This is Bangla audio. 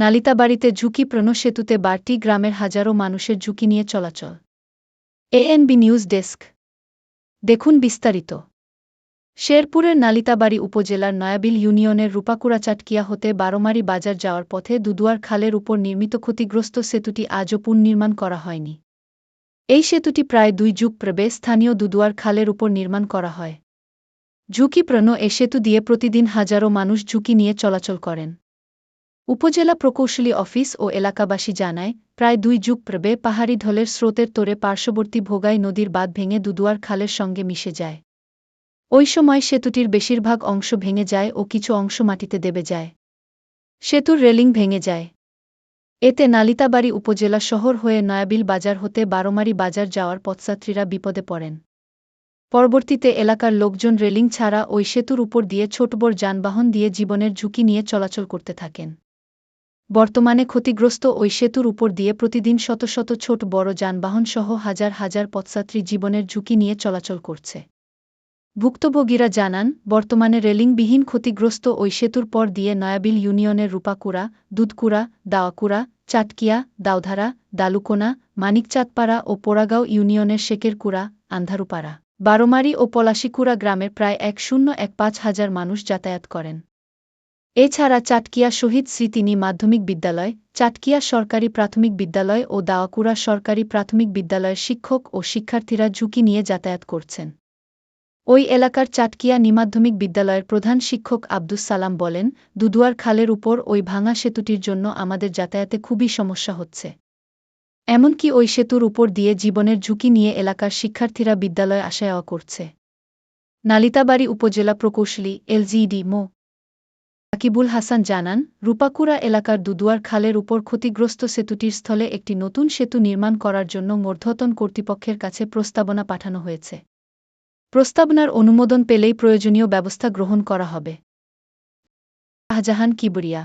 নালিতাবাড়িতে ঝুঁকিপ্রণ সেতুতে বাড়তি গ্রামের হাজারো মানুষের ঝুঁকি নিয়ে চলাচল। এএনবি নিউজ ডেস্ক দেখুন বিস্তারিত। শেরপুরের নালিতাবাড়ি উপজেলার নয়াবিল ইউনিয়নের রূপাকুড়া চাটকিয়া হতে বারোমারি বাজার যাওয়ার পথে দুদুয়ার খালের উপর নির্মিত ক্ষতিগ্রস্ত সেতুটি আজও পুনর্নির্মাণ করা হয়নি। এই সেতুটি প্রায় দুই যুগ পূর্বে স্থানীয় দুদুয়ার খালের উপর নির্মাণ করা হয়। ঝুঁকিপ্রণ এ সেতু দিয়ে প্রতিদিন হাজারো মানুষ ঝুঁকি নিয়ে চলাচল করেন। উপজেলা প্রকৌশলী অফিস ও এলাকাবাসী জানায়, প্রায় দুই যুগ পূর্বে পাহাড়ি ঢলের স্রোতের তোরে পার্শ্ববর্তী ভোগাই নদীর বাঁধ ভেঙে দুদুয়ার খালের সঙ্গে মিশে যায়। ওই সময় সেতুটির বেশিরভাগ অংশ ভেঙে যায় ও কিছু অংশ মাটিতে দেবে যায়। সেতুর রেলিং ভেঙে যায়। এতে নালিতাবাড়ি উপজেলা শহর হয়ে নয়াবিল বাজার হতে বারোমারি বাজার যাওয়ার পথযাত্রীরা বিপদে পড়েন। পরবর্তীতে এলাকার লোকজন রেলিং ছাড়া ওই সেতুর উপর দিয়ে ছোটবড় যানবাহন দিয়ে জীবনের ঝুঁকি নিয়ে চলাচল করতে থাকেন। বর্তমানে ক্ষতিগ্রস্ত ওই সেতুর উপর দিয়ে প্রতিদিন শত শত ছোট বড় যানবাহন সহ হাজার হাজার পথযাত্রী জীবনের ঝুঁকি নিয়ে চলাচল করছে। ভুক্তভোগীরা জানান, বর্তমানে রেলিংবিহীন ক্ষতিগ্রস্ত ওই সেতুর পর দিয়ে নয়াবিল ইউনিয়নের রূপাকুড়া, দুধকুড়া, দাওয়াকুড়া, চাটকিয়া দাউধারা দালুকোনা, মানিকচাঁদপাড়া ও পোড়াগাঁও ইউনিয়নের শেকেরকুড়া, আন্ধারুপাড়া, বারোমারি ও পলাশিকুড়া গ্রামের প্রায় এক শূন্য এক পাঁচ হাজার মানুষ যাতায়াত করেন। এছাড়া চাটকিয়া শহীদ স্মৃতিনী মাধ্যমিক বিদ্যালয়, চাটকিয়া সরকারি প্রাথমিক বিদ্যালয় ও দাওয়াকুড়া সরকারি প্রাথমিক বিদ্যালয়ের শিক্ষক ও শিক্ষার্থীরা ঝুঁকি নিয়ে যাতায়াত করছেন। ওই এলাকার চাটকিয়া নিমাধ্যমিক বিদ্যালয়ের প্রধান শিক্ষক আব্দুস সালাম বলেন দুদুয়ার খালের উপর ওই ভাঙা সেতুটির জন্য আমাদের যাতায়াতে খুবই সমস্যা হচ্ছে। এমনকি ওই সেতুর উপর দিয়ে জীবনের ঝুঁকি নিয়ে এলাকার শিক্ষার্থীরা বিদ্যালয়ে আসা করছে। নালিতাবাড়ি উপজেলা প্রকৌশলী এলজিডি মো. আকিবুল হাসান জানান, রূপাকুড়া এলাকার দুদুয়ার খালের উপর ক্ষতিগ্রস্ত সেতুটির স্থলে একটি নতুন সেতু নির্মাণ করার জন্য মর্ধতন কর্তৃপক্ষের কাছে প্রস্তাবনা পাঠানো হয়েছে। প্রস্তাবনার অনুমোদন পেলেই প্রয়োজনীয় ব্যবস্থা গ্রহণ করা হবে। শাহজাহান কিবরিয়া